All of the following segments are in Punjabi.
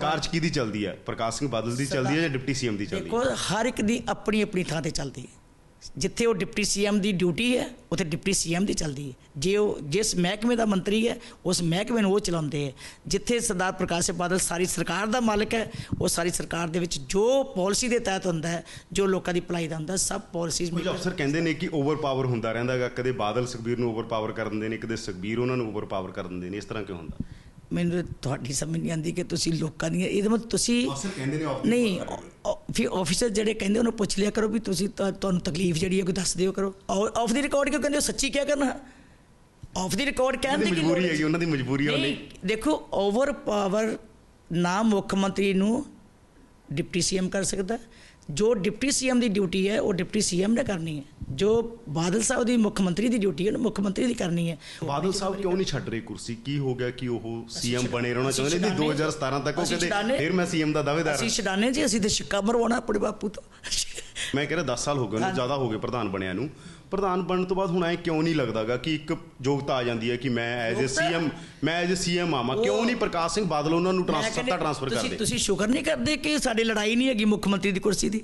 ਕਾਰਜ ਕਿਹਦੀ ਚੱਲਦੀ ਹੈ? ਪ੍ਰਕਾਸ਼ ਸਿੰਘ ਬਾਦਲ ਦੀ ਚੱਲਦੀ ਹੈ ਜਾਂ ਡਿਪਟੀ ਸੀਐਮ ਦੀ ਚੱਲਦੀ ਹੈ? ਦੇਖੋ ਹਰ ਇੱਕ ਦੀ ਆਪਣੀ ਆਪਣੀ ਥਾਂ ਤੇ ਚੱਲਦੀ ਹੈ। ਜਿੱਥੇ ਉਹ ਡਿਪਟੀ ਸੀਐਮ ਦੀ ਡਿਊਟੀ ਹੈ ਉੱਥੇ ਡਿਪਟੀ ਸੀਐਮ ਦੀ ਚੱਲਦੀ ਹੈ। ਜੇ ਉਹ ਜਿਸ ਮਹਿਕਮੇ ਦਾ ਮੰਤਰੀ ਹੈ ਉਸ ਮਹਿਕਮੇ ਨੂੰ ਉਹ ਚਲਾਉਂਦੇ ਹੈ। ਜਿੱਥੇ ਸਰਦਾਰ ਪ੍ਰਕਾਸ਼ ਸਿੰਘ ਬਾਦਲ ਸਾਰੀ ਸਰਕਾਰ ਦਾ ਮਾਲਕ ਹੈ ਉਹ ਸਾਰੀ ਸਰਕਾਰ ਦੇ ਵਿੱਚ ਜੋ ਪਾਲਿਸੀ ਦੇ ਤਹਿਤ ਹੁੰਦਾ ਹੈ ਜੋ ਲੋਕਾਂ ਦੀ ਭਲਾਈ ਦਾ ਹੁੰਦਾ ਸਭ ਪਾਲਿਸੀਜ਼ ਕੁਝ ਅਫਸਰ ਕਹਿੰਦੇ ਨੇ ਕਿ ਓਵਰ ਪਾਵਰ ਹੁੰਦਾ ਰਹਿੰਦਾ ਹੈਗਾ। ਕਦੇ ਬਾਦਲ ਸੁਖਬੀਰ ਨੂੰ ਓਵਰ ਪਾਵਰ ਕਰ ਦਿੰਦੇ ਨੇ ਕਦੇ ਸੁਖਬੀਰ ਉਹਨਾਂ ਨੂੰ ਓਵਰ ਪਾਵਰ ਕਰ ਦਿੰਦੇ ਨੇ। ਇਸ ਤਰ੍ਹਾਂ ਕਿਉਂ ਹੁੰਦਾ? ਮੈਨੂੰ ਤੁਹਾਡੀ ਸਮਝ ਨਹੀਂ ਆਉਂਦੀ ਕਿ ਤੁਸੀਂ ਲੋਕਾਂ ਦੀਆਂ ਇਹਦਾ ਮਤਲਬ ਤੁਸੀਂ ਨਹੀਂ ਫਿਰ ਆਫੀਸਰ ਜਿਹੜੇ ਕਹਿੰਦੇ ਉਹਨੂੰ ਪੁੱਛ ਲਿਆ ਕਰੋ ਵੀ ਤੁਸੀਂ ਤੁਹਾਨੂੰ ਤਕਲੀਫ ਜਿਹੜੀ ਹੈ ਕੋਈ ਦੱਸ ਦਿਓ ਕਰੋ। ਆਫ ਦੀ ਰਿਕਾਰਡ ਕਿਉਂ ਕਹਿੰਦੇ ਹੋ? ਸੱਚੀ ਕਿਆ ਕਰਨਾ? ਆਫ ਦੀ ਰਿਕਾਰਡ ਕਹਿਣ ਦੀ ਦੀ ਮਜਬੂਰੀ? ਹੈਗੀ ਉਹਨਾਂ ਦੀ ਮਜਬੂਰੀ ਹੈ ਨਹੀਂ ਦੇਖੋ ਓਵਰ ਪਾਵਰ ਨਾ ਮੁੱਖ ਮੰਤਰੀ ਨੂੰ ਡਿਪਟੀ ਸੀਐਮ ਕਰ ਸਕਦਾ। ਹੈ। ਜੋ ਡਿਪਟੀ ਸੀਐਮ ਦੀ ਡਿਊਟੀ ਹੈ ਉਹ ਡਿਪਟੀ ਸੀਐਮ ਨੇ ਕਰਨੀ ਹੈ। ਜੋ ਬਾਦਲ ਸਾਹਿਬ ਦੀ ਮੁੱਖ ਮੰਤਰੀ ਦੀ ਡਿਊਟੀ ਹੈ ਉਹ ਮੁੱਖ ਮੰਤਰੀ ਦੀ ਕਰਨੀ ਹੈ। ਬਾਦਲ ਸਾਹਿਬ ਕਿਉਂ ਨਹੀਂ ਛੱਡ ਰਹੇ ਕੁਰਸੀ? ਕੀ ਹੋ ਗਿਆ ਕਿ ਉਹ ਸੀਐਮ ਬਣੇ ਰਹਿਣਾ ਚਾਹੁੰਦੇ ਨੇ? ਛਡਾਨੇ- 2017 ਤੱਕ ਉਹ ਕਹਿੰਦੇ ਫਿਰ ਮੈਂ ਸੀਐਮ ਦਾ ਦਾਅਵੇਦਾਰ ਅਸੀਂ ਛਡਾਨੇ ਜੀ ਅਸੀਂ ਤੇ ਸਿੱਕਾ ਮਰਵਾਉਣਾ ਆਪਣੇ ਬਾਪੂ ਤੋਂ। ਮੈਂ ਕਹਿ ਰਿਹਾ 10 ਸਾਲ ਹੋ ਗਏ ਉਹਨੂੰ ਜ਼ਿਆਦਾ ਹੋ ਗਏ ਪ੍ਰਧਾਨ ਬਣਿਆ ਨੂੰ। ਪ੍ਰਧਾਨ ਬਣਨ ਤੋਂ ਬਾਅਦ ਹੁਣ ਐ ਕਿਉਂ ਨਹੀਂ ਲੱਗਦਾਗਾ ਕਿ ਇੱਕ ਯੋਗਤਾ ਆ ਜਾਂਦੀ ਹੈ ਕਿ ਮੈਂ ਐਜ਼ ਅ? ਸੀਐਮ ਮੈਂ ਐਜ਼ ਅ ਸੀਐਮ ਆਵਾਂ। ਕਿਉਂ ਨਹੀਂ ਪ੍ਰਕਾਸ਼ ਸਿੰਘ ਬਾਦਲ ਉਹਨਾਂ ਨੂੰ ਸੱਤਾ ਟ੍ਰਾਂਸਫਰ ਕਰਦੇ? ਤੁਸੀਂ ਸ਼ੁਕਰ ਨਹੀਂ ਕਰਦੇ ਕਿ ਸਾਡੀ ਲੜਾਈ ਨਹੀਂ ਹੈਗੀ ਮੁੱਖ ਮੰਤਰੀ ਦੀ ਕੁਰਸੀ ਦੀ?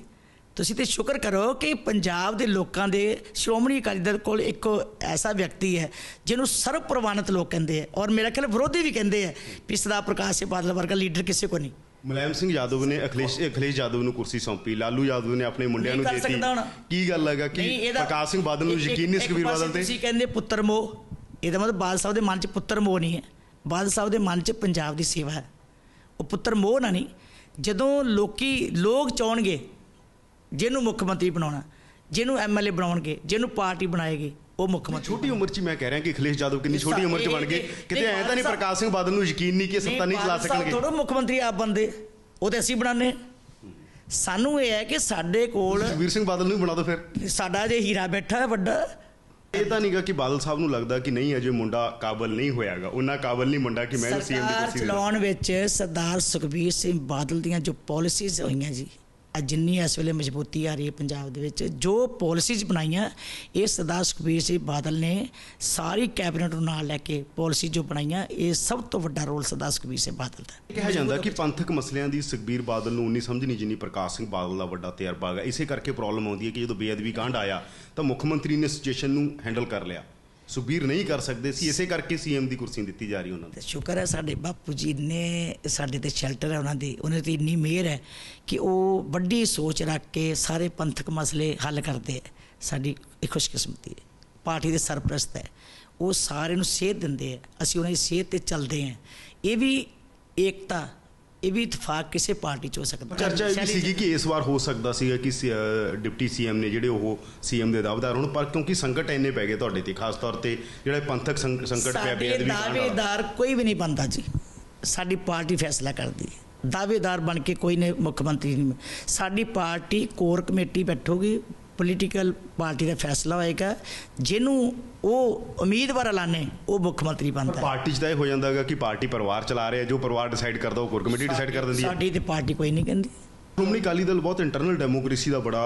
ਤੁਸੀਂ ਤੇ ਸ਼ੁਕਰ ਕਰੋ ਕਿ ਪੰਜਾਬ ਦੇ ਲੋਕਾਂ ਦੇ ਸ਼੍ਰੋਮਣੀ ਅਕਾਲੀ ਦਲ ਕੋਲ ਇੱਕ ਐਸਾ ਵਿਅਕਤੀ ਹੈ ਜਿਹਨੂੰ ਸਰਵ ਪ੍ਰਵਾਨਿਤ ਲੋਕ ਕਹਿੰਦੇ ਆ ਔਰ ਮੇਰਾ ਖਿਆਲ ਵਿਰੋਧੀ ਵੀ ਕਹਿੰਦੇ ਆ ਵੀ ਸਰਦਾਰ ਪ੍ਰਕਾਸ਼ ਸਿੰਘ ਬਾਦਲ ਵਰਗਾ ਲੀਡਰ ਕਿਸੇ ਕੋ ਨਹੀਂ। ਮੁਲਾਇਮ ਸਿੰਘ ਯਾਦਵ ਨੇ ਅਖਿਲੇਸ਼ ਅਖਿਲੇਸ਼ ਯਾਦਵ ਨੂੰ ਕੁਰਸੀ ਸੌਂਪੀ ਲਾਲੂ ਯਾਦਵ ਨੇ ਆਪਣੇ ਮੁੰਡਿਆਂ ਨੂੰ ਦਿੱਤੀ। ਕੀ ਗੱਲ ਹੈਗਾ ਕਿ ਪ੍ਰਕਾਸ਼ ਸਿੰਘ ਬਾਦਲ ਨੂੰ ਯਕੀਨ ਨਹੀਂ ਪਾਸੇ ਬਾਦਲ ਤੇ? ਤੁਸੀਂ ਕਹਿੰਦੇ ਪੁੱਤਰ ਮੋਹ। ਇਹਦਾ ਮਤਲਬ ਬਾਦਲ ਸਾਹਿਬ ਦੇ ਮਨ 'ਚ ਪੁੱਤਰ ਮੋਹ ਨਹੀਂ ਹੈ। ਬਾਦਲ ਸਾਹਿਬ ਦੇ ਮਨ 'ਚ ਪੰਜਾਬ ਦੀ ਸੇਵਾ ਹੈ। ਉਹ ਪੁੱਤਰ ਮੋਹ ਨਾ ਨਹੀਂ। ਜਦੋਂ ਲੋਕੀ ਲੋਕ ਚਾਹਣਗੇ ਜਿਹਨੂੰ ਮੁੱਖ ਮੰਤਰੀ ਬਣਾਉਣਾ ਜਿਹਨੂੰ ਐਮਐਲਏ ਬਣਾਉਣਗੇ ਜਿਹਨੂੰ ਪਾਰਟੀ ਬਣਾਏਗੀ ਉਹ ਮੁੱਖ ਮੰਤਰੀ ਛੋਟੀ ਉਮਰ 'ਚ ਮੈਂ ਕਹਿ ਰਿਹਾ ਕਿ ਅਖਿਲੇਸ਼ ਯਾਦਵ ਕਿੰਨੀ ਛੋਟੀ ਉਮਰ 'ਚ ਬਣ ਗਏ ਕਿਤੇ ਐ ਤਾਂ ਨਹੀਂ ਪ੍ਰਕਾਸ਼ ਸਿੰਘ ਬਾਦਲ ਨੂੰ ਯਕੀਨ ਨਹੀਂ ਕਿ ਸੱਤਾ ਨਹੀਂ ਚਲਾ ਸਕਣਗੇ ਥੋੜਾ ਮੁੱਖ ਮੰਤਰੀ ਆਪ ਬੰਦੇ ਉਹ ਤੇ ਅਸੀਂ ਹਾਂ। ਸਾਨੂੰ ਇਹ ਹੈ ਕਿ ਸਾਡੇ ਕੋਲ ਸੁਖਬੀਰ ਸਿੰਘ ਬਾਦਲ ਨੂੰ ਬਣਾ ਦਿਓ ਫਿਰ ਸਾਡਾ ਜੇ ਹੀਰਾ ਬੈਠਾ ਹੈ ਵੱਡਾ ਇਹ ਤਾਂ ਨਹੀਂਗਾ ਕਿ ਬਾਦਲ ਸਾਹਿਬ ਨੂੰ ਲੱਗਦਾ ਕਿ ਨਹੀਂ ਅਜੇ ਮੁੰਡਾ ਕਾਬਲ ਨਹੀਂ ਹੋਇਆਗਾ ਉਹਨਾਂ ਕਾਬਲ ਨਹੀਂ ਮੁੰਡਾ ਕਿ ਮੈਂ ਸੀਐਮ ਦੀ ਕੁਰਸੀ। ਚਲਾਉਣ ਵਿੱਚ ਸਰਦਾਰ ਸੁਖਬੀਰ ਸਿੰਘ ਬਾਦਲ ਦੀਆਂ ਜੋ ਪਾਲਿਸੀਜ਼ ਹੋਈਆਂ ਜੀ ਅੱਜ ਜਿੰਨੀ ਇਸ ਵੇਲੇ ਮਜ਼ਬੂਤੀ ਆ ਰਹੀ ਹੈ ਪੰਜਾਬ ਦੇ ਵਿੱਚ, ਜੋ ਪਾਲਿਸੀਜ਼ ਬਣਾਈਆਂ, ਇਹ ਸਰਦਾਰ ਸੁਖਬੀਰ ਸਿੰਘ ਬਾਦਲ ਨੇ ਸਾਰੀ ਕੈਬਨਿਟ ਨੂੰ ਨਾਲ ਲੈ ਕੇ ਪਾਲਿਸੀ ਜੋ ਬਣਾਈਆਂ, ਇਹ ਸਭ ਤੋਂ ਵੱਡਾ ਰੋਲ ਸਰਦਾਰ ਸੁਖਬੀਰ ਸਿੰਘ ਬਾਦਲ ਦਾ ਕਿਹਾ ਜਾਂਦਾ ਕਿ ਪੰਥਕ ਮਸਲਿਆਂ ਦੀ ਸੁਖਬੀਰ ਬਾਦਲ ਨੂੰ ਉਨੀ ਸਮਝ ਨਹੀਂ ਜਿੰਨੀ ਪ੍ਰਕਾਸ਼ ਸਿੰਘ ਬਾਦਲ ਦਾ ਵੱਡਾ ਤਜਰਬਾ ਹੈ ਇਸੇ ਕਰਕੇ ਪ੍ਰੋਬਲਮ ਆਉਂਦੀ ਹੈ ਕਿ ਜਦੋਂ ਬੇਅਦਬੀ ਕਾਂਡ ਆਇਆ, ਤਾਂ ਮੁੱਖ ਮੰਤਰੀ ਨੇ ਸਿਚੁਏਸ਼ਨ ਨੂੰ ਹੈਂਡਲ ਕਰ ਲਿਆ। ਸੁਬੀਰ ਨਹੀਂ ਕਰ ਸਕਦੇ ਸੀ, ਇਸੇ ਕਰਕੇ ਸੀਐਮ ਦੀ ਕੁਰਸੀ ਦਿੱਤੀ ਜਾ ਰਹੀ ਉਹਨਾਂ ਤੇ ਸ਼ੁਕਰ ਹੈ ਸਾਡੇ ਬਾਪੂ ਜੀ ਨੇ ਸਾਡੇ ਤੇ ਸ਼ੈਲਟਰ ਹੈ ਉਹਨਾਂ ਦੀ ਉਹਨਾਂ ਦੀ ਇੰਨੀ ਮਿਹਰ ਹੈ ਕਿ ਉਹ ਵੱਡੀ ਸੋਚ ਰੱਖ ਕੇ ਸਾਰੇ ਪੰਥਕ ਮਸਲੇ ਹੱਲ ਕਰਦੇ ਹੈ। ਸਾਡੀ ਇਹ ਖੁਸ਼ਕਿਸਮਤੀ ਹੈ। ਪਾਰਟੀ ਦੇ ਸਰਪ੍ਰਸਤ ਹੈ। ਉਹ ਸਾਰਿਆਂ ਨੂੰ ਸੇਧ ਦਿੰਦੇ ਹੈ। ਅਸੀਂ ਉਹਨਾਂ ਦੀ ਸੇਧ ਤੇ ਚੱਲਦੇ ਹਾਂ। ਇਹ ਵੀ ਏਕਤਾ ਇਹ ਵੀ ਇਤਫਾਕ ਕਿਸੇ ਪਾਰਟੀ 'ਚ ਹੋ ਸਕਦਾ। ਚਰਚਾ ਇਹ ਵੀ ਸੀਗੀ ਕਿ ਇਸ ਵਾਰ ਹੋ ਸਕਦਾ ਸੀਗਾ ਕਿ ਡਿਪਟੀ ਸੀਐਮ ਨੇ ਜਿਹੜੇ ਉਹ ਸੀਐਮ ਦੇ ਦਾਅਵੇਦਾਰ ਹੋਣ ਪਰ ਕਿਉਂਕਿ ਸੰਕਟ ਇੰਨੇ ਪੈ ਗਏ ਤੁਹਾਡੇ ਤੇ ਖਾਸ ਤੌਰ ਤੇ ਜਿਹੜਾ ਪੰਥਕ ਸੰਕ- ਸੰਕਟ ਪਿਆ ਬੇਅਦਬੀ ਕਾਂਡ ਵਾਲਾ। ਦਾਅਵੇਦਾਰ ਕੋਈ ਵੀ ਨਹੀਂ ਬਣਦਾ ਜੀ। ਸਾਡੀ ਪਾਰਟੀ ਫੈਸਲਾ ਕਰਦੀ ਹੈ। ਦਾਅਵੇਦਾਰ ਬਣ ਕੇ ਕੋਈ ਨੇ ਮੁੱਖ ਮੰਤਰੀ ਨਹੀਂ ਸਾਡੀ ਪਾਰਟੀ ਕੋਰ ਕਮੇਟੀ ਬੈਠੂਗੀ ਪੋਲੀਟੀਕਲ ਪਾਰਟੀ ਦਾ ਫੈਸਲਾ ਹੋਏਗਾ ਜਿਹਨੂੰ ਉਹ ਉਮੀਦਵਾਰ ਐਲਾਨੇ ਉਹ ਮੁੱਖ ਮੰਤਰੀ ਬਣਦਾ ਹੈ। ਪਾਰਟੀ 'ਚ ਤਾਂ ਇਹ ਹੋ ਜਾਂਦਾ ਹੈਗਾ ਕਿ ਪਾਰਟੀ ਪਰਿਵਾਰ ਚਲਾ ਰਿਹਾ ਜੋ ਪਰਿਵਾਰ ਡਿਸਾਈਡ ਕਰਦਾ ਉਹ ਕੋਰ ਕਮੇਟੀ ਡਿਸਾਈਡ ਕਰ ਦਿੰਦੀ ਹੈ। ਸਾਡੀ ਤੇ ਪਾਰਟੀ ਕੋਈ ਨਹੀਂ ਕਹਿੰਦੀ। ਸ਼੍ਰੋਮਣੀ ਅਕਾਲੀ ਦਲ ਬਹੁਤ ਇੰਟਰਨਲ ਡੈਮੋਕ੍ਰੇਸੀ ਦਾ ਬੜਾ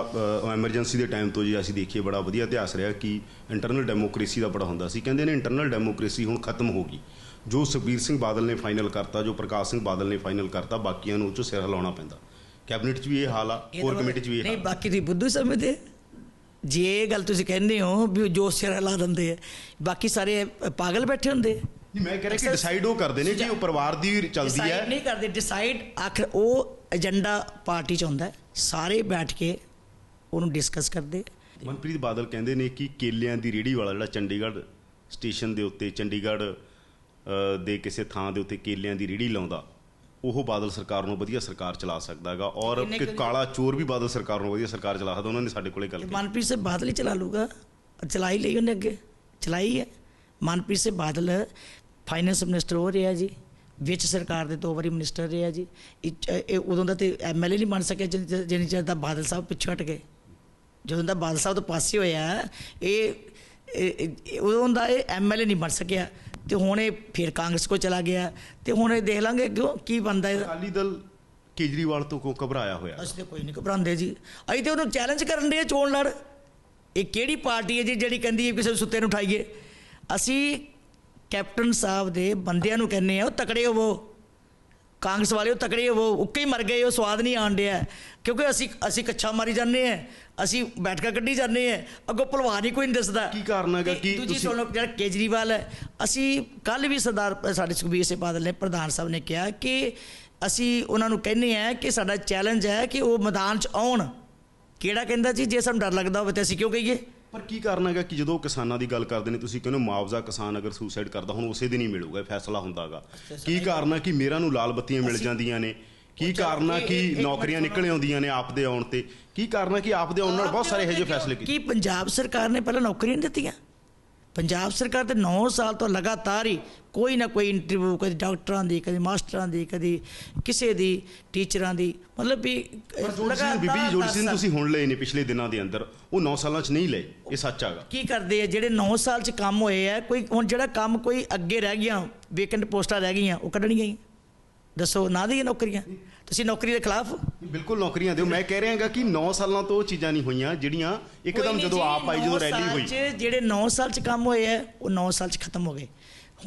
ਐਮਰਜੈਂਸੀ ਦੇ ਟਾਈਮ ਤੋਂ ਜੀ ਅਸੀਂ ਦੇਖੀਏ ਬੜਾ ਵਧੀਆ ਇਤਿਹਾਸ ਰਿਹਾ ਕਿ ਇੰਟਰਨਲ ਡੈਮੋਕ੍ਰੇਸੀ ਦਾ ਬੜਾ ਹੁੰਦਾ ਸੀ। ਕਹਿੰਦੇ ਨੇ ਇੰਟਰਨਲ ਡੈਮੋਕ੍ਰੇਸੀ ਹੁਣ ਖਤਮ ਹੋ ਗਈ। ਜੋ ਸੁਖਬੀਰ ਸਿੰਘ ਬਾਦਲ ਨੇ ਫਾਈਨਲ ਕਰਤਾ ਜੋ ਪ੍ਰਕਾਸ਼ ਸਿੰਘ ਬਾਦਲ ਨੇ ਫਾਈਨਲ ਕਰਤਾ ਬਾਕੀਆਂ ਨੂੰ ਉਹ 'ਚੋਂ ਸਿਰ ਹਿਲਾਉਣਾ ਪੈਂਦਾ। ਕੈਬਨਿਟ 'ਚ ਵੀ ਇਹ ਹਾਲ ਆ ਤਾਂ ਕਮੇਟੀ 'ਚ ਵੀ ਇਹ ਨਹੀਂ। ਬਾਕੀ ਤੁਸੀਂ ਬੁੱਧੂ ਸਮਝਦੇ? ਜੇ ਇਹ ਗੱਲ ਤੁਸੀਂ ਕਹਿੰਦੇ ਹੋ ਵੀ ਜੋ ਸਿਰ ਹਿਲਾ ਦਿੰਦੇ ਆ ਬਾਕੀ ਸਾਰੇ ਪਾਗਲ ਬੈਠੇ ਹੁੰਦੇ ਨਹੀਂ ਮੈਂ ਕਹਿ ਰਿਹਾ ਕਿ ਡਿਸਾਈਡ ਉਹ ਕਰਦੇ ਨੇ ਕਿ ਉਹ ਪਰਿਵਾਰ ਦੀ ਚੱਲਦੀ ਹੈ। ਨਹੀਂ ਕਰਦੇ ਡਿਸਾਈਡ ਆਖਰ ਉਹ ਏਜੰਡਾ ਪਾਰਟੀ ਚ ਹੁੰਦਾ। ਸਾਰੇ ਬੈਠ ਕੇ ਉਹਨੂੰ ਡਿਸਕਸ ਕਰਦੇ ਮਨਪ੍ਰੀਤ ਬਾਦਲ ਕਹਿੰਦੇ ਨੇ ਕਿ ਕੇਲਿਆਂ ਦੀ ਰੇੜੀ ਵਾਲਾ ਜਿਹੜਾ ਚੰਡੀਗੜ੍ਹ ਸਟੇਸ਼ਨ ਦੇ ਉੱਤੇ ਚੰਡੀਗੜ੍ਹ ਦੇ ਕਿਸੇ ਥਾਂ ਦੇ ਉੱਤੇ ਕੇਲਿਆਂ ਦੀ ਰੇੜੀ ਲਾਉਂਦਾ। ਉਹ ਬਾਦਲ ਸਰਕਾਰ ਨੂੰ ਵਧੀਆ ਸਰਕਾਰ ਚਲਾ ਸਕਦਾ ਹੈਗਾ ਔਰ ਕਿ ਕਾਲਾ ਚੋਰ ਵੀ ਬਾਦਲ ਸਰਕਾਰ ਨੂੰ ਵਧੀਆ ਸਰਕਾਰ ਚਲਾ ਸਕਦਾ ਉਹਨਾਂ ਨੇ ਸਾਡੇ ਕੋਲੇ ਗੱਲ ਕੀਤੀ। ਮਨਪ੍ਰੀਤ ਸਿੰਘ ਬਾਦਲ ਹੀ ਚਲਾ ਲੂਗਾ। ਚਲਾ ਹੀ ਲਈ ਉਹਨੇ ਅੱਗੇ। ਚਲਾਈ ਹੈ। ਮਨਪ੍ਰੀਤ ਸਿੰਘ ਬਾਦਲ ਫਾਈਨੈਂਸ ਮਿਨਿਸਟਰ ਹੋ ਰਿਹਾ ਜੀ। ਵਿੱਚ ਸਰਕਾਰ ਦੇ ਦੋ ਵਾਰੀ ਮਿਨਿਸਟਰ ਰਿਹਾ ਜੀ। ਇਹ- ਉਦੋਂ ਦਾ ਤੇ ਐਮਐਲਏ ਨਹੀਂ ਬਣ ਸਕਿਆ ਜਿੰਨੀ ਚਿਰ- ਦਾ ਬਾਦਲ ਸਾਹਿਬ ਪਿੱਛੇ ਹਟ ਗਏ। ਜਦੋਂ ਦਾ ਬਾਦਲ ਸਾਹਿਬ ਤੋਂ ਪਾਸੇ ਹੋਇਆ ਇਹ- ਉਦੋਂ ਦਾ ਇਹ ਐਮਐਲਏ ਨਹੀਂ ਬਣ ਸਕਿਆ। ਤੇ ਹੁਣ ਇਹ ਫਿਰ ਕਾਂਗਰਸ ਕੋ ਚਲਾ ਗਿਆ। ਤੇ ਹੁਣ ਇਹ ਦੇਖ ਲਾਂਗੇ ਕਿਉਂ ਕੀ ਇਹਦਾ। ਅਕਾਲੀ ਦਲ ਕੇਜਰੀਵਾਲ ਤੋਂ ਕਿਉਂ ਘਬਰਾਇਆ ਹੋਇਆ। ਅਸੀਂ ਤੇ ਕੋਈ ਨਹੀਂ ਘਬਰਾਉਂਦੇ ਜੀ। ਅਸੀਂ ਤੇ ਉਹਨੂੰ ਚੈਲੰਜ ਕਰਨ ਦੇ ਚੋਣ ਲੜ। ਇਹ ਕਿਹੜੀ ਪਾਰਟੀ ਹੈ ਜੀ ਜਿਹੜੀ ਕਹਿੰਦੀ ਹੈ ਕਿਸੇ ਸੁੱਤੇ ਨੂੰ ਉਠਾਈਏ? ਅਸੀਂ ਕੈਪਟਨ ਸਾਹਿਬ ਦੇ ਬੰਦਿਆਂ ਨੂੰ ਕਹਿੰਨੇ ਆ ਉਹ ਤਕੜੇ ਹੋਵੋ ਕਾਂਗਰਸ ਵਾਲੇ ਉਹ ਤਕੜੇ ਉਹ ਉੱਕੇ ਹੀ ਮਰ ਗਏ ਉਹ ਸਵਾਦ ਨਹੀਂ ਆਣ ਡਿਆ। ਕਿਉਂਕਿ ਅਸੀਂ ਅਸੀਂ ਕੱਛਾ ਮਾਰੀ ਜਾਂਦੇ ਆ ਅਸੀਂ ਬੈਠਕਾ ਕੱਢੀ ਜਾਂਦੇ ਆ ਅੱਗੋਂ ਭਲਵਾਨ ਹੀ ਕੋਈ ਨਹੀਂ ਦੱਸਦਾ। ਕੀ ਕਾਰਨ ਹੈਗਾ? ਕਿ ਦੂਜੀ ਤੁਸੀਂ- ਸੁਣੋ ਜਿਹੜਾ ਕੇਜਰੀਵਾਲ ਹੈ ਅਸੀਂ ਕੱਲ ਵੀ ਸਰਦਾਰ ਸਾਡੇ ਸੁਖਬੀਰ ਸਿੰਘ ਬਾਦਲ ਨੇ ਪ੍ਰਧਾਨ ਸਾਹਿਬ ਨੇ ਕਿਹਾ ਕਿ ਅਸੀਂ ਉਹਨਾਂ ਨੂੰ ਕਹਿੰਦੇ ਆ ਕਿ ਸਾਡਾ ਚੈਲੰਜ ਹੈ ਕਿ ਉਹ ਮੈਦਾਨ 'ਚ ਆਉਣ। ਕਿਹੜਾ ਕਹਿੰਦਾ ਜੀ? ਜੇ ਸਾਨੂੰ ਡਰ ਲੱਗਦਾ ਹੋਵੇ ਤੇ ਅਸੀਂ ਕਿਉਂ ਕਹੀਏ? ਪਰ ਕੀ ਕਾਰਨ ਹੈਗਾ ਕਿ ਜਦੋਂ ਕਿਸਾਨਾਂ ਦੀ ਗੱਲ ਕਰਦੇ ਨੇ ਤੁਸੀਂ ਕਹਿੰਦੇ ਮੁਆਵਜ਼ਾ ਕਿਸਾਨ ਅਗਰ ਸੁਸਾਈਡ ਕਰਦਾ ਹੁਣ ਉਸੇ ਦਿਨ ਹੀ ਮਿਲੂਗਾ ਫੈਸਲਾ ਹੁੰਦਾਗਾ। ਕੀ ਕਾਰਨ ਹੈ ਕਿ ਮੇਰਾ ਨੂੰ ਲਾਲ ਬੱਤੀਆਂ ਮਿਲ ਜਾਂਦੀਆਂ ਨੇ? ਕੀ ਕਾਰਨ ਹੈ ਕਿ ਨੌਕਰੀਆਂ ਨਿਕਲ ਆਉਂਦੀਆਂ ਨੇ ਆਪ ਦੇ ਆਉਣ ਤੇ? ਕੀ ਕਾਰਨ ਹੈ ਕਿ ਆਪ ਦੇ ਆਉਣ ਨਾਲ ਬਹੁਤ ਸਾਰੇ ਇਹੋ ਜਿਹੇ ਫੈਸਲੇ ਕੀਤੇ? ਕੀ ਪੰਜਾਬ ਸਰਕਾਰ ਨੇ ਪਹਿਲਾਂ ਨੌਕਰੀਆਂ ਦਿੱਤੀਆਂ? ਪੰਜਾਬ ਸਰਕਾਰ ਤੇ 9 ਸਾਲ ਤੋਂ ਲਗਾਤਾਰ ਹੀ ਕੋਈ ਨਾ ਕੋਈ ਇੰਟਰਵਿਊ ਕਦੇ ਡਾਕਟਰਾਂ ਦੀ ਕਦੇ ਮਾਸਟਰਾਂ ਦੀ ਕਦੇ ਕਿਸੇ ਦੀ ਟੀਚਰਾਂ ਦੀ ਮਤਲਬ ਵੀ ਸਿੰਘ ਬੀਬੀ ਜੋੜੀ ਸਿੰਘ ਤੁਸੀਂ ਹੁਣ ਲਏ ਨੇ ਪਿਛਲੇ ਦਿਨਾਂ ਦੇ ਅੰਦਰ ਉਹ 9 ਸਾਲਾਂ 'ਚ ਨਹੀਂ ਲਏ ਇਹ ਸੱਚ ਹੈਗਾ। ਕੀ ਕਰਦੇ ਆ ਜਿਹੜੇ 9 ਸਾਲ ਚ ਕੰਮ ਹੋਏ ਆ ਕੋਈ ਹੁਣ ਜਿਹੜਾ ਕੰਮ ਕੋਈ ਅੱਗੇ ਰਹਿ ਗਿਆ ਵੇਕੈਂਟ ਪੋਸਟਾਂ ਰਹਿ ਗਈਆਂ ਉਹ ਕੱਢਣੀਆਂ ਹੀ। ਦੱਸੋ ਨਾ ਦੀ ਨੌਕਰੀਆਂ। ਤੁਸੀਂ ਨੌਕਰੀ ਦੇ ਖਿਲਾਫ ਬਿਲਕੁਲ ਨੌਕਰੀਆਂ ਦਿਓ। ਮੈਂ ਕਹਿ ਰਿਹਾਗਾ ਕਿ 9 ਸਾਲਾਂ ਤੋਂ ਉਹ ਚੀਜ਼ਾਂ ਨਹੀਂ ਹੋਈਆਂ ਜਿਹੜੀਆਂ ਕੋਈ ਇੱਕਦਮ ਨਹੀਂ ਜਦੋਂ ਜੀ, ਆਪ ਆਈ ਨੌ ਜਦੋਂ ਰੈਲੀ ਸਾਲ ਹੋਈ। 'ਚ ਜਿਹੜੇ 9 ਸਾਲ ਚ ਕੰਮ ਹੋਏ ਆ ਉਹ 9 ਸਾਲ ਚ ਖਤਮ ਹੋ ਗਏ।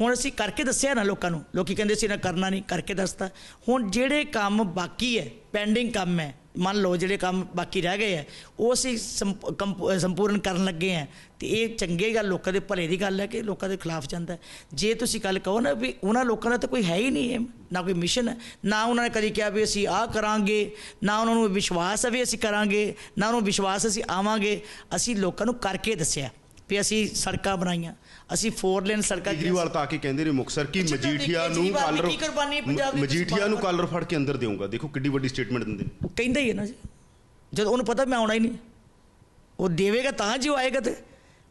ਹੁਣ ਅਸੀਂ ਕਰਕੇ ਦੱਸਿਆ ਨਾ ਲੋਕਾਂ ਨੂੰ। ਲੋਕੀ ਕਹਿੰਦੇ ਸੀ ਨਾ ਕਰਨਾ ਨਹੀਂ ਕਰਕੇ ਦੱਸਤਾ। ਹੁਣ ਜਿਹੜੇ ਕੰਮ ਬਾਕੀ ਹੈ ਪੈਂਡਿੰਗ ਕੰਮ ਹੈ ਮੰਨ ਲਓ ਜਿਹੜੇ ਕੰਮ ਬਾਕੀ ਰਹਿ ਗਏ ਹੈ ਉਹ ਅਸੀਂ ਸੰਪ- ਕੰਪ- ਸੰਪੂਰਨ ਕਰਨ ਲੱਗੇ ਆ। ਤੇ ਇਹ ਚੰਗੇ ਗੱਲ, ਲੋਕਾਂ ਦੇ ਭਲੇ ਦੀ ਗੱਲ ਹੈ ਕਿ ਲੋਕਾਂ ਦੇ ਖਿਲਾਫ ਜਾਂਦਾ ਜੇ ਤੁਸੀਂ ਗੱਲ ਕਹੋ ਨਾ ਵੀ ਉਹਨਾਂ ਲੋਕਾਂ ਦਾ ਤਾਂ ਕੋਈ ਹੈ ਹੀ ਨਹੀਂ ਨਾ ਕੋਈ ਮਿਸ਼ਨ ਹੈ, ਨਾ ਉਹਨਾਂ ਨੇ ਕਦੀ ਕਿਹਾ ਵੀ ਅਸੀਂ ਆਹ ਕਰਾਂਗੇ, ਨਾ ਉਹਨਾਂ ਨੂੰ ਵਿਸ਼ਵਾਸ ਹੈ ਵੀ ਅਸੀਂ ਕਰਾਂਗੇ, ਨਾ ਉਹਨਾਂ ਨੂੰ ਵਿਸ਼ਵਾਸ ਅਸੀਂ ਆਵਾਂਗੇ। ਅਸੀਂ ਲੋਕਾਂ ਨੂੰ ਕਰਕੇ ਦੱਸਿਆ। ਵੀ ਅਸੀਂ ਸੜਕਾਂ ਬਣਾਈਆਂ ਅਸੀਂ ਫੋਰ ਲੇਨ ਸੜਕਾਂ ਕੇਜਰੀਵਾਲ ਤਾਂ ਆ ਕੇ ਕਹਿੰਦੇ ਨੇ ਮੁਕਸਰ ਕਿ ਮਜੀਠੀਆ ਨੂੰ ਕਾਲਰ ਮਜੀਠੀਆ ਨੂੰ ਕਾਲਰ ਫੜ ਕੇ ਅੰਦਰ ਦੇਊਗਾ। ਦੇਖੋ ਕਿੱਡੀ ਵੱਡੀ ਸਟੇਟਮੈਂਟ ਦਿੰਦੇ ਨੇ। ਕਹਿੰਦਾ ਹੀ ਹੈ ਨਾ ਜੀ। ਜਦੋਂ ਉਹਨੂੰ ਪਤਾ ਮੈਂ ਆਉਣਾ ਹੀ ਨਹੀਂ। ਉਹ ਦੇਵੇਗਾ ਤਾਂ ਜੀ ਉਹ ਆਏਗਾ ਤੇ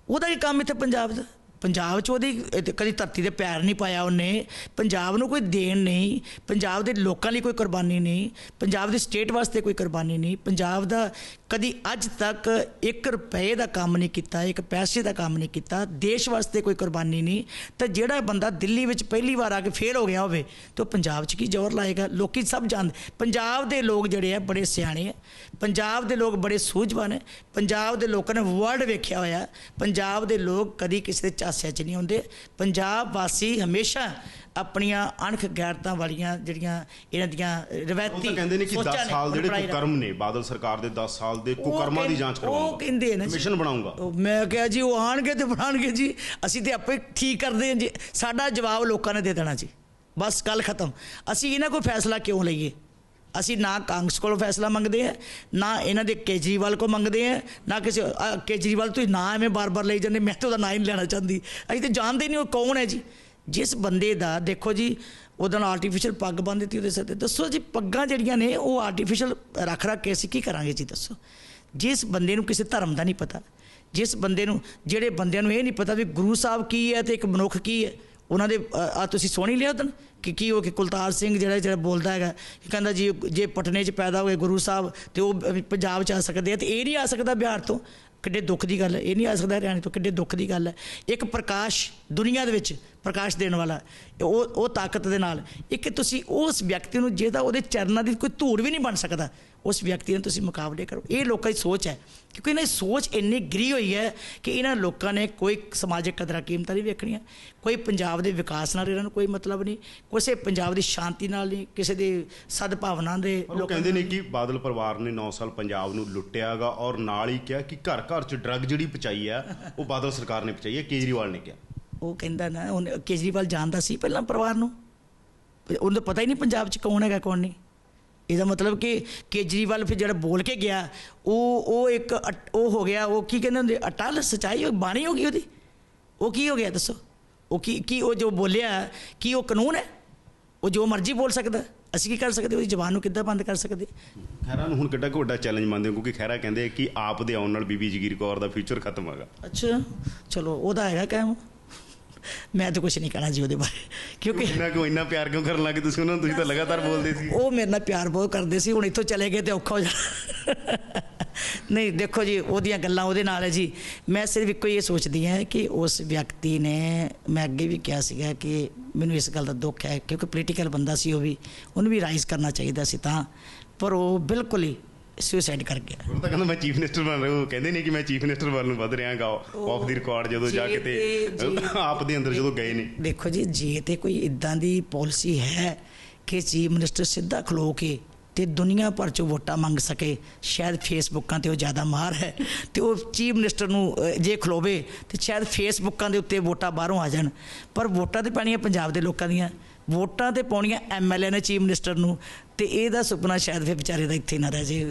ਉਹਦਾ ਕੀ ਕੰਮ ਇੱਥੇ ਪੰਜਾਬ ਦਾ? ਪੰਜਾਬ 'ਚ ਉਹਦੀ ਕਦੀ ਧਰਤੀ ਤੇ ਪੈਰ ਨਹੀਂ ਪਾਇਆ ਉਹਨੇ। ਪੰਜਾਬ ਨੂੰ ਕੋਈ ਦੇਣ ਨਹੀਂ। ਪੰਜਾਬ ਦੇ ਲੋਕਾਂ ਲਈ ਕੋਈ ਕੁਰਬਾਨੀ ਨਹੀਂ। ਪੰਜਾਬ ਦੀ ਸਟੇਟ ਵਾਸਤੇ ਕੋਈ ਕੁਰਬਾਨੀ ਨਹੀਂ। ਪੰਜਾਬ ਦਾ ਕਦੀ ਅੱਜ ਤੱਕ 1 ਰੁਪਏ ਦਾ ਕੰਮ ਨਹੀਂ ਕੀਤਾ, ਇੱਕ ਪੈਸੇ ਦਾ ਕੰਮ ਨਹੀਂ ਕੀਤਾ। ਦੇਸ਼ ਵਾਸਤੇ ਕੋਈ ਕੁਰਬਾਨੀ ਨਹੀਂ। ਤਾਂ ਜਿਹੜਾ ਬੰਦਾ ਦਿੱਲੀ ਵਿੱਚ ਪਹਿਲੀ ਵਾਰ ਆ ਕੇ ਫੇਲ ਹੋ ਗਿਆ ਹੋਵੇ, ਤਾਂ ਉਹ ਪੰਜਾਬ 'ਚ ਕੀ ਜ਼ੋਰ ਲਾਏਗਾ? ਲੋਕੀ ਸਭ ਜਾਣਦੇ। ਪੰਜਾਬ ਦੇ ਲੋਕ ਜਿਹੜੇ ਆ, ਬੜੇ ਸਿਆਣੇ ਆ। ਪੰਜਾਬ ਦੇ ਲੋਕ ਬੜੇ ਸੂਝਵਾਨ ਹੈ ਪੰਜਾਬ ਦੇ ਲੋਕਾਂ ਨੇ ਵਰਲਡ ਵੇਖਿਆ ਹੋਇਆ। ਪੰਜਾਬ ਦੇ ਲੋਕ ਕਦੀ ਕਿਸੇ ਦੇ ਝਾਸਿਆਂ 'ਚ ਨਹੀਂ ਹੁੰਦੇ। ਪੰਜਾਬ ਵਾਸੀ ਹਮੇਸ਼ਾ ਆਪਣੀਆਂ ਅਣਖ ਗੈਰਤਾਂ ਵਾਲੀਆਂ ਜਿਹੜੀਆਂ ਇਹਨਾਂ ਦੀਆਂ ਉਹ ਰਵਾਇਤੀ ਤਾਂ ਕਹਿੰਦੇ ਨੇ ਕਿ ਸੋਚਾਂ 10 ਸਾਲ ਜਿਹੜੇ। ਕੁਕਰਮ ਨੇ ਬਾਦਲ ਸਰਕਾਰ ਦੇ 10 ਸਾਲ ਦੇ ਉਹ ਕੁਕਰਮਾਂ ਦੀ ਜਾਂਚ ਉਹ ਕਰਵਾਉਂਗਾ ਕਹਿੰਦੇ ਨੇ। ਕਮਿਸ਼ਨ ਬਣਾਉਂਗਾ ਉਹ ਮੈਂ ਕਿਹਾ ਜੀ ਉਹ ਆਣਗੇ ਤੇ ਬਣਾਉਣਗੇ ਜੀ। ਅਸੀਂ ਤੇ ਆਪੇ ਠੀਕ ਕਰਦੇ ਹਾਂ ਜੀ। ਸਾਡਾ ਜਵਾਬ ਲੋਕਾਂ ਨੇ ਦੇ ਦੇਣਾ ਜੀ। ਬਸ ਕੱਲ ਖਤਮ। ਅਸੀਂ ਇਹਨਾਂ ਕੋਈ ਫੈਸਲਾ ਕਿਉਂ ਲਈਏ? ਅਸੀਂ ਨਾ ਕਾਂਗਰਸ ਕੋਲੋਂ ਫੈਸਲਾ ਮੰਗਦੇ ਆ ਨਾ ਇਹਨਾਂ ਦੇ ਕੇਜਰੀਵਾਲ ਕੋ ਮੰਗਦੇ ਆ ਨਾ ਕਿਸੇ ਕੇਜਰੀਵਾਲ ਤੁਸੀਂ ਨਾ ਐਵੇਂ ਬਾਰ-ਬਾਰ ਲਈ ਜਾਂਦੇ, ਮੈਂ ਤਾਂ ਉਹਦਾ ਨਾਂ ਹੀ ਨਹੀਂ ਲੈਣਾ ਚਾਹੁੰਦੀ। ਅਸੀਂ ਤਾਂ ਜਾਣਦੇ ਨਹੀਂ ਉਹ ਕੌਣ ਹੈ ਜੀ। ਜਿਸ ਬੰਦੇ ਦਾ, ਦੇਖੋ ਜੀ, ਉਹਦਾ ਨਾਲ ਆਰਟੀਫੀਸ਼ੀਅਲ ਪੱਗ ਬੰਨ ਦਿੱਤੀ ਉਹਦੇ ਸਿਰ ਤੇ। ਦੱਸੋ ਜੀ, ਪੱਗਾਂ ਜਿਹੜੀਆਂ ਨੇ, ਉਹ ਆਰਟੀਫੀਸ਼ੀਅਲ ਰੱਖ ਰੱਖ ਕੇ ਅਸੀਂ ਕੀ ਕਰਾਂਗੇ ਜੀ, ਦੱਸੋ। ਜਿਸ ਬੰਦੇ ਨੂੰ ਕਿਸੇ ਧਰਮ ਦਾ ਨਹੀਂ ਪਤਾ, ਜਿਸ ਬੰਦੇ ਨੂੰ, ਜਿਹੜੇ ਬੰਦਿਆਂ ਨੂੰ ਇਹ ਨਹੀਂ ਪਤਾ ਵੀ ਗੁਰੂ ਸਾਹਿਬ ਕੀ ਹੈ ਤੇ ਇੱਕ ਮਨੁੱਖ ਕੀ ਹੈ ਉਹਨਾਂ ਦੇ ਆ ਤੁਸੀਂ ਸੁਣੀ ਲਿਆ ਉਦੋਂ? ਕਿ ਕੀ ਉਹ ਕਿ ਕੁਲਤਾਰ ਸਿੰਘ ਜਿਹੜਾ ਜਿਹੜਾ ਬੋਲਦਾ ਹੈਗਾ, ਕਿ ਕਹਿੰਦਾ ਜੀ, ਜੇ ਪਟਨੇ 'ਚ ਪੈਦਾ ਹੋਏ ਗੁਰੂ ਸਾਹਿਬ ਤੇ ਉਹ ਪੰਜਾਬ 'ਚ ਆ ਸਕਦੇ ਆ, ਤੇ ਇਹ ਨਹੀਂ ਆ ਸਕਦਾ ਬਿਹਾਰ ਤੋਂ। ਕਿੱਡੇ ਦੁੱਖ ਦੀ ਗੱਲ ਹੈ, ਇਹ ਨਹੀਂ ਆ ਸਕਦਾ ਹਰਿਆਣੇ ਤੋਂ, ਕਿੱਡੇ ਦੁੱਖ ਦੀ ਗੱਲ ਹੈ। ਇੱਕ ਪ੍ਰਕਾਸ਼ ਦੁਨੀਆ ਦੇ ਵਿੱਚ ਪ੍ਰਕਾਸ਼ ਦੇਣ ਵਾਲਾ। ਉਹ ਉਹ ਤਾਕਤ ਦੇ ਨਾਲ। ਇੱਕ ਤੁਸੀਂ ਉਸ ਵਿਅਕਤੀ ਨੂੰ ਜਿਹਦਾ ਉਹਦੇ ਚਰਨਾਂ ਦੀ ਕੋਈ ਧੂੜ ਵੀ ਨਹੀਂ ਬਣ ਸਕਦਾ ਉਸ ਵਿਅਕਤੀ ਨਾਲ ਤੁਸੀਂ ਮੁਕਾਬਲੇ ਕਰੋ। ਇਹ ਲੋਕਾਂ ਦੀ ਸੋਚ ਹੈ ਕਿਉਂਕਿ ਇਹਨਾਂ ਦੀ ਸੋਚ ਇੰਨੀ ਗਰੀ ਹੋਈ ਹੈ ਕਿ ਇਹਨਾਂ ਲੋਕਾਂ ਨੇ ਕੋਈ ਸਮਾਜਿਕ ਕਦਰਾਂ ਕੀਮਤਾਂ ਨਹੀਂ ਵੇਖਣੀਆਂ ਕੋਈ ਪੰਜਾਬ ਦੇ ਵਿਕਾਸ ਨਾਲ ਇਹਨਾਂ ਨੂੰ ਕੋਈ ਮਤਲਬ ਨਹੀਂ ਕਿਸੇ ਪੰਜਾਬ ਦੀ ਸ਼ਾਂਤੀ ਨਾਲ ਨਹੀਂ ਕਿਸੇ ਦੇ ਸਦਭਾਵਨਾ ਦੇ ਉਹ ਕਹਿੰਦੇ ਨੇ ਕਿ ਬਾਦਲ ਪਰਿਵਾਰ ਨੇ 9 ਸਾਲ ਪੰਜਾਬ ਨੂੰ ਲੁੱਟਿਆਗਾ ਔਰ ਨਾਲ ਹੀ ਕਿਹਾ ਕਿ ਘਰ ਘਰ 'ਚ ਡਰੱਗ ਜਿਹੜੀ ਪਚਾਈ ਆ ਉਹ ਬਾਦਲ ਸਰਕਾਰ ਨੇ ਪਚਾਈ ਹੈ ਕੇਜਰੀਵਾਲ ਨੇ ਕਿਹਾ। ਉਹ ਕਹਿੰਦਾ ਨਾ ਉਹਨੇ ਕੇਜਰੀਵਾਲ ਜਾਣਦਾ ਸੀ ਪਹਿਲਾਂ ਪਰਿਵਾਰ ਨੂੰ? ਉਹਨੂੰ ਤਾਂ ਪਤਾ ਹੀ ਨਹੀਂ ਪੰਜਾਬ 'ਚ ਕੌਣ ਹੈਗਾ ਕੌਣ ਨਹੀਂ। ਇਹਦਾ ਮਤਲਬ ਕਿ ਕੇਜਰੀਵਾਲ ਫਿਰ ਜਿਹੜਾ ਬੋਲ ਕੇ ਗਿਆ ਉਹ ਉਹ ਇੱਕ ਉਹ ਹੋ ਗਿਆ ਉਹ ਕੀ ਕਹਿੰਦੇ ਹੁੰਦੇ ਅਟਲ ਸਚਾਈ ਬਾਣੀ ਹੋ ਗਈ ਉਹਦੀ? ਉਹ ਕੀ ਹੋ ਗਿਆ ਦੱਸੋ? ਉਹ ਕੀ ਕੀ ਉਹ ਜੋ ਬੋਲਿਆ ਕੀ ਉਹ ਕਾਨੂੰਨ ਹੈ? ਉਹ ਜੋ ਮਰਜ਼ੀ ਬੋਲ ਸਕਦਾ। ਅਸੀਂ ਕੀ ਕਰ ਸਕਦੇ? ਉਹਦੀ ਜ਼ਬਾਨ ਨੂੰ ਕਿੱਦਾਂ ਬੰਦ ਕਰ ਸਕਦੇ? ਖੈਰਾ ਨੂੰ ਹੁਣ ਕਿੱਡਾ ਵੱਡਾ ਚੈਲੰਜ ਮੰਨਦੇ ਹੋ? ਕਿਉਂਕਿ ਖੈਰਾ ਕਹਿੰਦੇ ਕਿ ਆਪ ਦੇ ਆਉਣ ਨਾਲ ਬੀਬੀ ਜਗੀਰ ਕੌਰ ਦਾ ਫਿਊਚਰ ਖਤਮ ਹੈਗਾ। ਅੱਛਾ। ਚਲੋ ਉਹਦਾ ਹੈਗਾ ਕਾਇਮ। ਮੈਂ ਤਾਂ ਕੁਝ ਨਹੀਂ ਕਹਿਣਾ ਜੀ ਉਹਦੇ ਬਾਰੇ। ਕਿਉਂਕਿ ਇੰਨਾ ਕਿਉਂ ਇੰਨਾ ਪਿਆਰ ਕਿਉਂ ਕਰਨ ਲੱਗੇ ਤੁਸੀਂ ਉਹਨਾਂ ਨੂੰ ਤੁਸੀਂ ਤਾਂ ਲਗਾਤਾਰ ਬੋਲਦੇ ਸੀ। ਉਹ ਮੇਰੇ ਨਾਲ ਪਿਆਰ ਬਹੁਤ ਕਰਦੇ ਸੀ ਹੁਣ ਇੱਥੋਂ ਚਲੇ ਗਏ ਤੇ ਔਖਾ ਹੋ ਜਾਣਾ। ਨਹੀਂ ਦੇਖੋ ਜੀ ਉਹਦੀਆਂ ਗੱਲਾਂ ਉਹਦੇ ਨਾਲ ਹੈ ਜੀ। ਮੈਂ ਸਿਰਫ ਇੱਕੋ ਹੀ ਇਹ ਸੋਚਦੀ ਹਾਂ ਕਿ ਉਸ ਵਿਅਕਤੀ ਨੇ ਮੈਂ ਅੱਗੇ ਵੀ ਕਿਹਾ ਸੀਗਾ ਕਿ ਮੈਨੂੰ ਇਸ ਗੱਲ ਦਾ ਦੁੱਖ ਹੈ ਕਿਉਂਕਿ ਪੋਲੀਟੀਕਲ ਬੰਦਾ ਸੀ ਉਹ ਵੀ ਉਹਨੂੰ ਵੀ ਰਾਈਜ਼ ਕਰਨਾ ਚਾਹੀਦਾ ਸੀ ਤਾਂ। ਪਰ ਉਹ ਬਿਲਕੁਲ ਹੀ ਸੁਸਾਈਡ ਕਰ ਗਿਆ ਉਹ ਤਾਂ ਕਹਿੰਦਾ ਮੈਂ ਚੀਫ ਮਿਨਿਸਟਰ ਬਣ ਰਿਹਾ ਉਹ ਕਹਿੰਦੇ ਨੇ ਕਿ ਮੈਂ ਚੀਫ ਮਿਨਿਸਟਰ ਵੱਲ ਨੂੰ ਵਧ ਰਿਹਾਗਾ। ਆਫ ਦੀ ਰਿਕਾਰਡ ਜਦੋਂ ਜਾ ਕੇ ਤੇ। ਆਪ ਦੇ ਅੰਦਰ ਜਦੋਂ ਗਏ ਨੇ। ਦੇਖੋ ਜੀ ਜੇ ਤੇ ਕੋਈ ਇਦਾਂ ਦੀ ਪਾਲਿਸੀ ਹੈ ਕਿ ਚੀਫ ਮਿਨਿਸਟਰ ਸਿੱਧਾ ਖਲੋ ਕੇ ਤੇ ਦੁਨੀਆ ਭਰ ਚੋਂ ਵੋਟਾਂ ਮੰਗ ਸਕੇ ਸ਼ਾਇਦ ਫੇਸਬੁੱਕਾਂ ਤੇ ਉਹ ਜ਼ਿਆਦਾ ਮਾਰ ਹੈ ਤੇ ਉਹ ਚੀਫ ਮਿਨਿਸਟਰ ਨੂੰ ਜੇ ਖਲੋਵੇ ਤੇ ਸ਼ਾਇਦ ਫੇਸਬੁੱਕਾਂ ਦੇ ਉੱਤੇ ਵੋਟਾਂ ਬਾਹਰੋਂ ਆ ਜਾਣ। ਪਰ ਵੋਟਾਂ ਤੇ ਪਾਣੀਆਂ ਪੰਜਾਬ ਦੇ ਲੋਕਾਂ ਦੀਆਂ। ਵੋਟਾਂ ਤੇ ਪਾਉਣੀਆਂ ਐਮਐਲਏ ਨੇ ਚੀਫ ਮਿਨਿਸਟਰ ਨੂੰ, ਤੇ ਇਹਦਾ ਸੁਪਨਾ ਸ਼ਾਇਦ ਫਿਰ ਵਿਚਾਰੇ ਦਾ ਇੱਥੇ ਨਾ ਰਹਿ ਜੇ